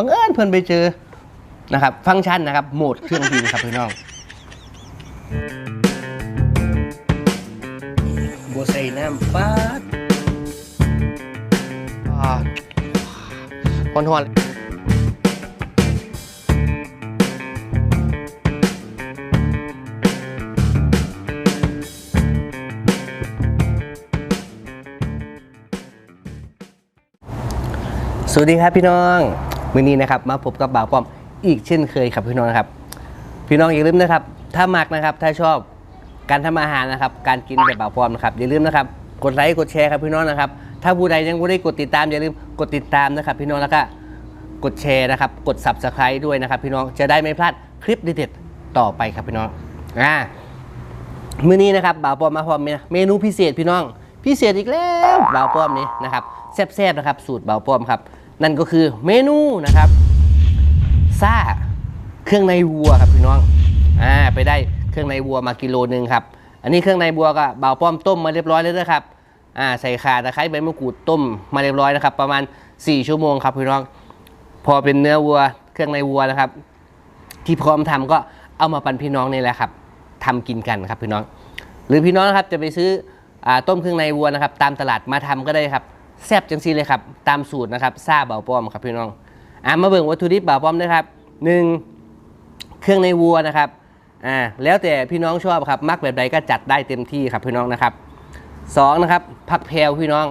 บังเอิญเพิ่นไปเจอนะครับ ฟังก์ชันนะครับ โหมดเครื่องบินครับพี่น้องบัวใส่น้ำฟาดอ่าฮอนฮอนสวัสดีครับพี่น้อง มื้อนี้นะครับมาพบกับบ่าวป้อมอีกเช่นเคยครับพี่น้องนะครับ พี่น้องอย่าลืมนะครับ ถ้ามักนะครับถ้าชอบการทำอาหารนะครับ การกินแบบบ่าวป้อมนะครับอย่าลืมนะครับกดไลค์กดแชร์ครับพี่น้องนะครับถ้าผู้ใดยังไม่ได้กดติดตามอย่าลืมกดติดตามนะครับ พี่น้องแล้วก็กดแชร์นะครับ กด subscribe ด้วยนะครับ พี่น้องจะได้ไม่พลาดคลิปเด็ดๆต่อไปครับพี่น้องอ่ามื้อนี้นะครับบ่าวป้อมมาพร้อมเมนูพิเศษพี่น้อง พิเศษอีกแล้วบ่าวป้อมนี้นะครับแซ่บๆนะครับ สูตรบ่าวป้อมครับ นั่นก็คือเมนูนะครับซ่าเครื่องในวัวครับพี่น้องอ่าไปได้เครื่องในวัวมากิโลหนึ่งครับ อันนี้เครื่องในวัวก็เบ่าป้อมต้มมาเรียบร้อยแล้วนะครับอ่าใส่ข่าตะไคร้ใบมะกรูดต้มมาเรียบร้อยนะครับ ประมาณ 4 ชั่วโมงครับพี่น้อง พอเป็นเนื้อวัวเครื่องในวัวนะครับ ที่พร้อมทำก็เอามาปันพี่น้องนี่แหละครับทำกินกันครับพี่น้อง หรือพี่น้องครับจะไปซื้ออต้มเครื่องในวัวนะครับ ตามตลาดมาทำก็ได้ครับ แซ่บจังซีเลยครับ ตามสูตรนะครับซาเบาป้อมครับพี่น้องอ่ามาเบิ่งวัตถุดิบเบาป้อมนะครับหนึ่งเครื่องในวัวนะครับอ่าแล้วแต่พี่น้องชอบครับมักแบบใดก็จัดได้เต็มที่ครับพี่น้องนะครับสองนะครับผักแพรวพี่น้อง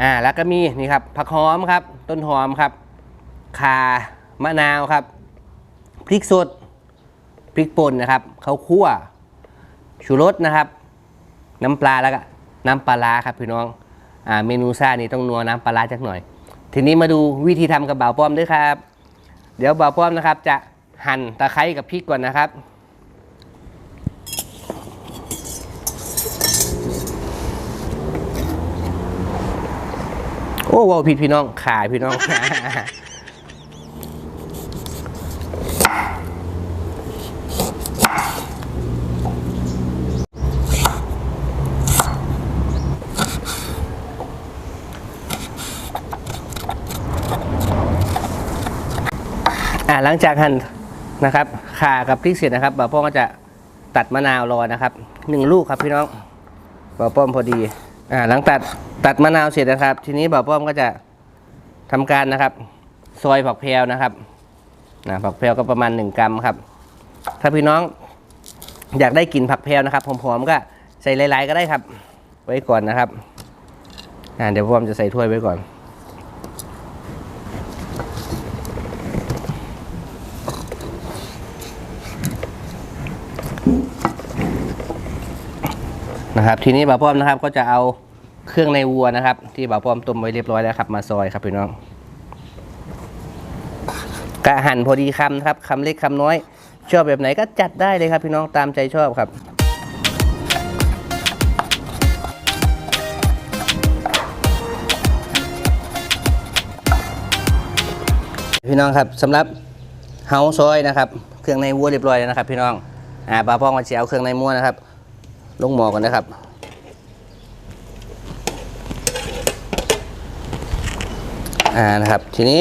อ่าแล้วก็มีนี่ครับผักหอมครับ ต้นหอมครับข่ามะนาวครับพริกสดพริกป่นนะครับข้าวคั่วชูรสนะครับ น้ำปลาแล้วก็น้ำปลาร้าครับพี่น้อง เมนูซ่านี่ต้องนัวน้ำปลาร้าจักหน่อย ทีนี้มาดูวิธีทำกับบ่าป้อมด้วยครับ เดี๋ยวเบาป้อมนะครับ จะหั่นตะไคร้กับพริกก่อนนะครับโอ้ว้าวผิดพี่น้องขายพี่น้อง อ่าหลังจากหั่นนะครับข่ากับพริกเสร็จนะครับบ่าวป้อมก็จะตัดมะนาวรอนะครับหนึ่งลูกครับพี่น้องบ่าวป้อมพอดีอ่าหลังตัดตัดมะนาวเสร็จนะครับ ทีนี้บ่าวป้อมก็จะทำการนะครับ ซอยผักแพรวนะครับนะผักแพรวก็ประมาณ 1 กรัมครับ ถ้าพี่น้องอยากได้กลิ่นผักแพรวนะครับหอมๆก็ใส่หลายๆก็ได้ครับ ไว้ก่อนนะครับอ่าเดี๋ยวป้อมจะใส่ถ้วยไว้ก่อน นะครับ ทีนี้บ่าวป้อมนะครับก็จะเอาเครื่องในวัวนะครับ ที่บ่าวป้อมต้มไว้เรียบร้อยแล้วครับ มาซอยครับพี่น้องกะหั่นพอดีคำครับคำเล็กคำน้อย ชอบแบบไหนก็จัดได้เลยครับพี่น้องตามใจชอบครับพี่น้องครับสำหรับเฮาซอยนะครับ เครื่องในวัวเรียบร้อยแล้วนะครับ พี่น้องอ่าบ่าวป้อมมาเจียวเครื่องในวัวนะครับ ลงหม้อก่อนนะครับ อ่านะครับ ทีนี้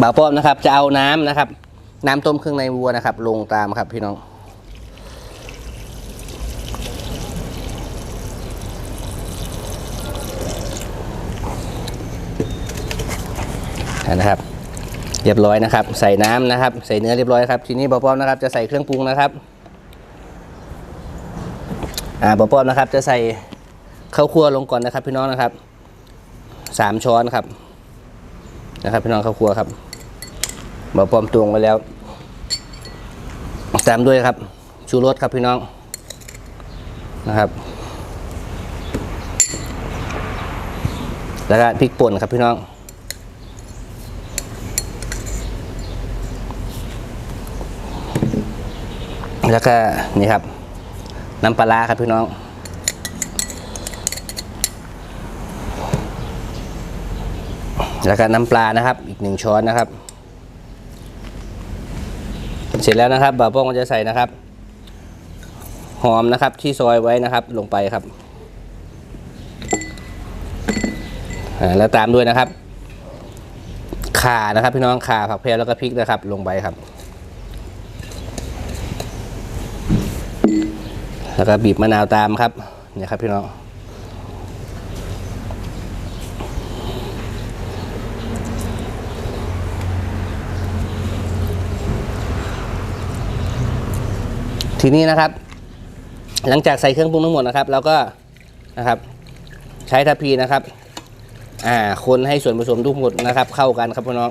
บ่าวป้อมนะครับ จะเอาน้ำนะครับ น้ำต้มเครื่องในวัวนะครับ ลงตามครับพี่น้องนะครับ เรียบร้อยนะครับ ใส่น้ำนะครับ ใส่เนื้อเรียบร้อยครับ ทีนี้บ่าวป้อมนะครับ จะใส่เครื่องปรุงนะครับ อ่าปอป้อมนะครับ จะใส่ข้าวคั่วลงก่อนนะครับ พี่น้องนะครับสามช้อนครับ นะครับ พี่น้องข้าวคั่วครับบอป้อมตวงไว้แล้วตามด้วยครับ ชูรสครับพี่น้องนะครับ แล้วก็พริกป่นครับพี่น้อง แล้วก็นี่ครับ น้ำปลาครับพี่น้อง แล้วก็น้ำปลานะครับ อีกหนึ่งช้อนนะครับ เสร็จแล้วนะครับบ่าวป้องก็จะใส่นะครับ หอมนะครับที่ซอยไว้นะครับลงไปครับแล้วตามด้วยนะครับข่านะครับ พี่น้องข่าผักแพรแล้วก็พริกนะครับ ลงไปครับ แล้วก็บีบมะนาวตามครับเนี่ยครับพี่น้องทีนี้นะครับ หลังจากใส่เครื่องปรุงทั้งหมดนะครับเราก็นะครับ ใช้ทัพพีนะครับ อ่าคนให้ส่วนผสมทุกหมดนะครับ เข้ากันครับพี่น้อง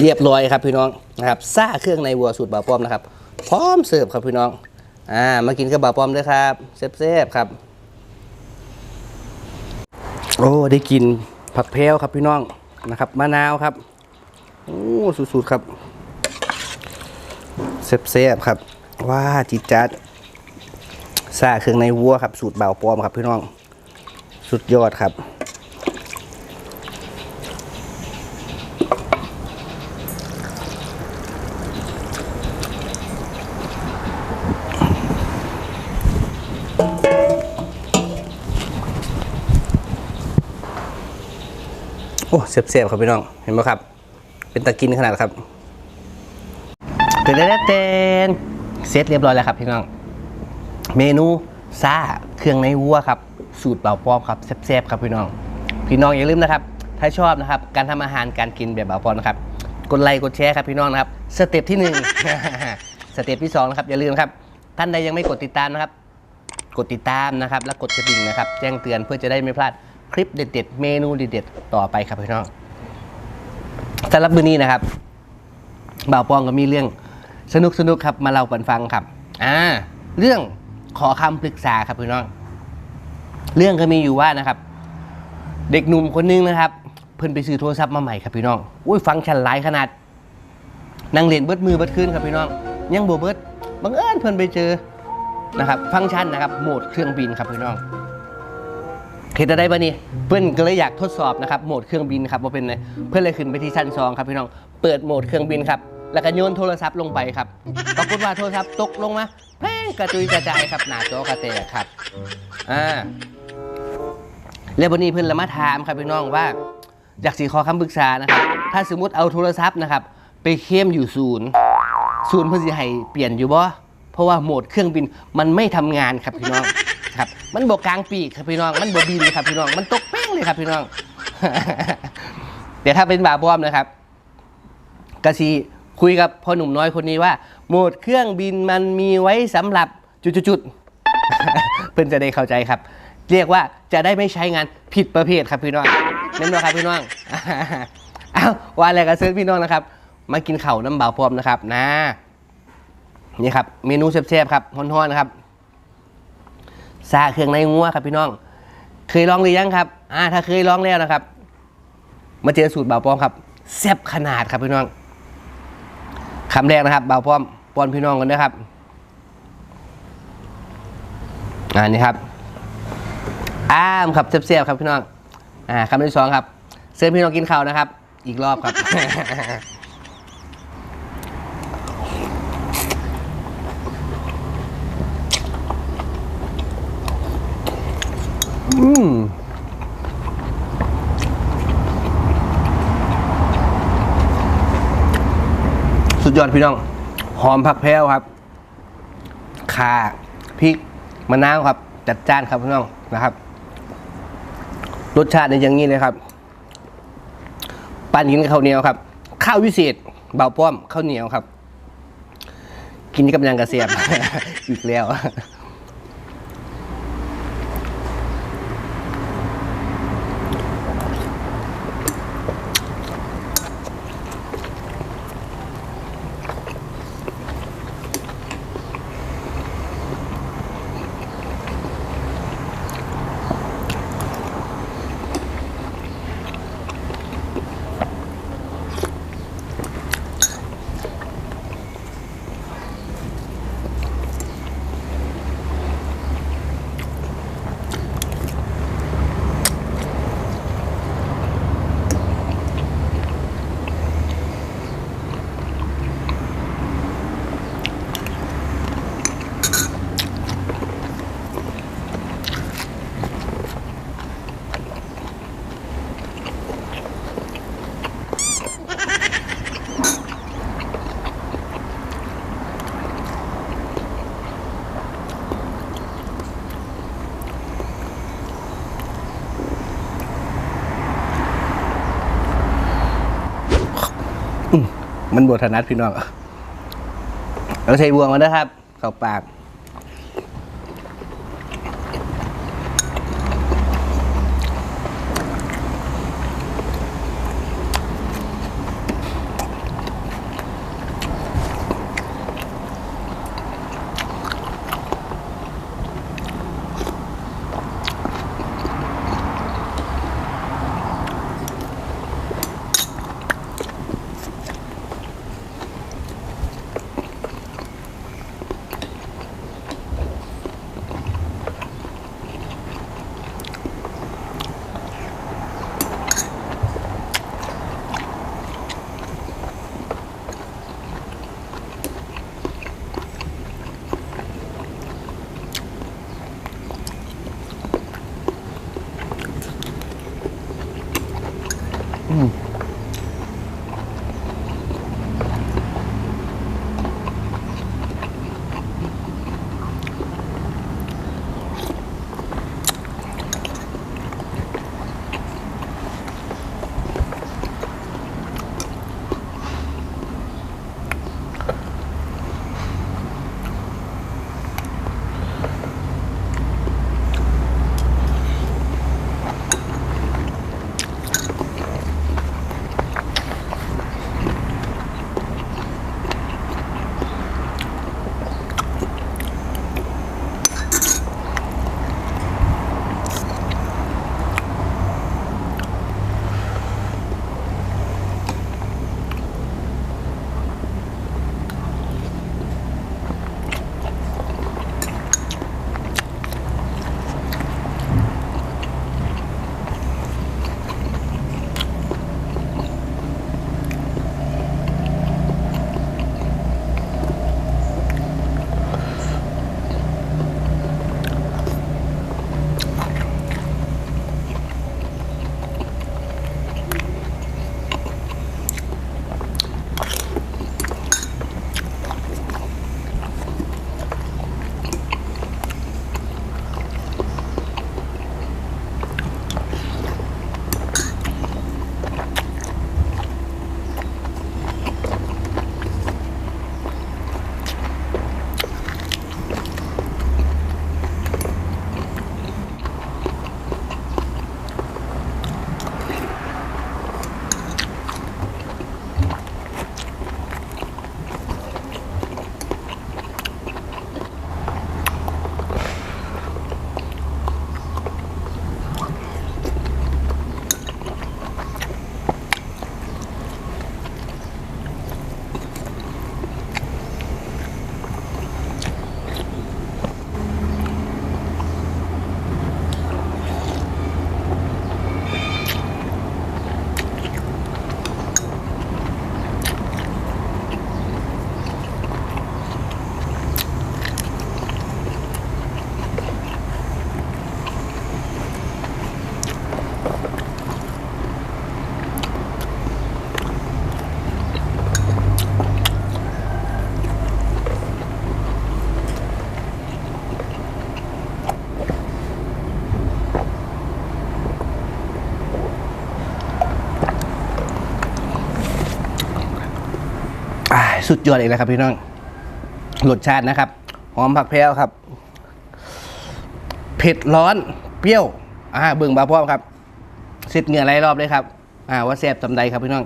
เรียบร้อยครับพี่น้องนะครับซ่าเครื่องในวัวสูตรบ่าวป้อมนะครับ พร้อมเสิร์ฟครับพี่น้อง อ่า มากินกับบ่าวป้อมด้วยครับเซฟๆครับ โอ้ ได้กินผักแพรวครับพี่น้องนะครับมะนาวครับ โอ้สุดๆครับเซฟๆครับ ว้าจิจัดซาเครื่องในวัวครับ สูตรเบาปอมครับพี่น้อง สุดยอดครับ อ้เซฟๆครับพี่น้อง เห็นไหมครับ เป็นตะกินขนาดครับเต้นเต้นเสร็จเรียบร้อยแล้วครับพี่น้อง เมนูซ่าเครื่องในวัวครับ สูตรเบาปอมครับแซ่บๆครับพี่น้อง พี่น้องอย่าลืมนะครับ ถ้าชอบนะครับ การทำอาหารการกินแบบเบาปอมนะครับ กดไลค์กดแชร์ครับพี่น้องนะครับ สเต็ปที่หนึ่งสเต็ปที่สองนะครับอย่าลืมครับ ท่านใดยังไม่กดติดตามนะครับ กดติดตามนะครับ และกดกระดิ่งนะครับ แจ้งเตือนเพื่อจะได้ไม่พลาด คลิปเด็ด ๆ เมนูเด็ดๆต่อไปครับพี่น้องสำหรับมื้อนี้นะครับบ่าวปองก็มีเรื่องสนุกสนุกๆครับมาเล่ากันฟังครับ อ่า เรื่องขอคำปรึกษาครับพี่น้อง เรื่องก็มีอยู่ว่านะครับ เด็กหนุ่มคนนึงนะครับ เพิ่นไปซื้อโทรศัพท์มาใหม่ครับพี่น้องอุ้ยฟังชันหลายขนาดนั่งเล่นเบิดมือเบิดคืนครับพี่น้อง ยังโบเบิดบังเอิญเพิ่นไปเจอนะครับ ฟังก์ชันนะครับโหมดเครื่องบินครับพี่น้อง เห็นไรบ้านี่เพื่อนก็เลยอยากทดสอบนะครับโหมดเครื่องบินครับว่าเป็นไงเพื่อนเลยขึ้นไปที่ชั้นสองครับพี่น้องเปิดโหมดเครื่องบินครับแล้วก็โยนโทรศัพท์ลงไปครับปรากฏว่าโทรศัพท์ตกลงมาแพ่งกระจุยกระจายครับหน้าจอกระแตกครับอ่าแล้ววันนี้เพื่อนละมาถามครับพี่น้องว่า อยากสีขอคำปรึกษานะครับ ถ้าสมมติเอาโทรศัพท์นะครับ ไปเข้มอยู่ศูนย์ศูนย์เพื่อสิให้เปลี่ยนอยู่บ่เพราะว่าโหมดเครื่องบินมันไม่ทำงานครับพี่น้อง มันบกกลางปีกครับพี่น้อง มันบกบินครับพี่น้อง มันตกเป้งเลยครับพี่น้อง เดี๋ยวถ้าเป็นบาบอมนะครับกะซีคุยกับพ่อหนุ่มน้อยคนนี้ว่า โหมดเครื่องบินมันมีไว้สำหรับจุดๆเพื่อนจะได้เข้าใจครับ เรียกว่าจะได้ไม่ใช้งานผิดประเภทครับพี่น้องนั่นหรอครับพี่น้องอ้าวว่าอะไรกันเซิร์ฟพี่น้องนะครับ มากินเข่าน้ำเบาพร้อมนะครับนะนี่ครับเมนูแซ่บๆครับฮ้อนๆนะครับ ซาเครื่องในงัวครับพี่น้อง เคยลองหรือยังครับ อ่า ถ้าเคยลองแล้วนะครับ มาเจอสูตรเบาป้อมครับแซ่บขนาดครับพี่น้องคำแรกนะครับเบาป้อมป้อนพี่น้องกันนะครับอ่านี่ครับ อ้ามครับแซ่บๆครับพี่น้อง อ่าคำที่สองครับเชิญพี่น้องกินข้าวนะครับ อีกรอบครับ อืมสุดยอดพี่น้อง หอมผักแพรวครับข่าพริกมะนาวครับ จัดจ้านครับพี่น้องนะครับ รสชาติในอย่างนี้เลยครับ ปั่นกินกับข้าวเหนียวครับ ข้าววิเศษเบาป้อมข้าวเหนียวครับ กินกับยังกระเสียบอีกแล้ว มันบทนัดพี่น้องเราใช้บวงมาด้วยครับ เข้าปาก อ่ สุดยอดเลยนะครับพี่น้องรสชาตินะครับ หอมผักแพรวครับ เผ็ดร้อน เปรี้ยว อ่า เบิ่งบาพ่อมครับเสร็จเหงื่อไรรอบเลยครับ อ่า ว่าแซ่บสำใดครับพี่น้อง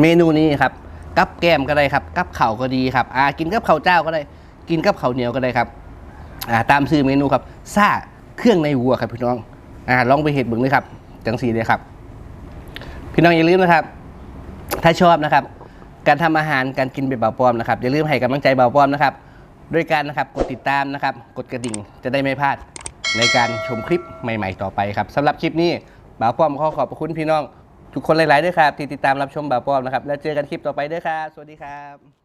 เมนูนี้ครับ กับแก้มก็ได้ครับ กับเข่าก็ดีครับ อ่า กินกับข้าวเจ้าก็ได้ กินกับข้าวเหนียวก็ได้ครับ อ่า ตามชื่อเมนูครับ ซ่า เครื่องในวัวครับพี่น้อง อ่า ลองไปเห็ดเบิ่งเลยครับ จังสีเลยครับ พี่น้องอย่าลืมนะครับ ถ้าชอบนะครับ การทำอาหารการกินแบบเบาป้อมนะครับอย่าลืมให้กำลังใจเบาป้อมนะครับด้วยการนะครับกดติดตามนะครับกดกระดิ่งจะได้ไม่พลาดในการชมคลิปใหม่ ๆ ต่อไปครับสำหรับคลิปนี้เบาป้อมขอขอบคุณพี่น้อง ทุกคนหลายๆด้วยครับที่ติดตามรับชมเบาป้อมนะครับแล้วเจอกันคลิปต่อไปด้วยครับสวัสดีครับ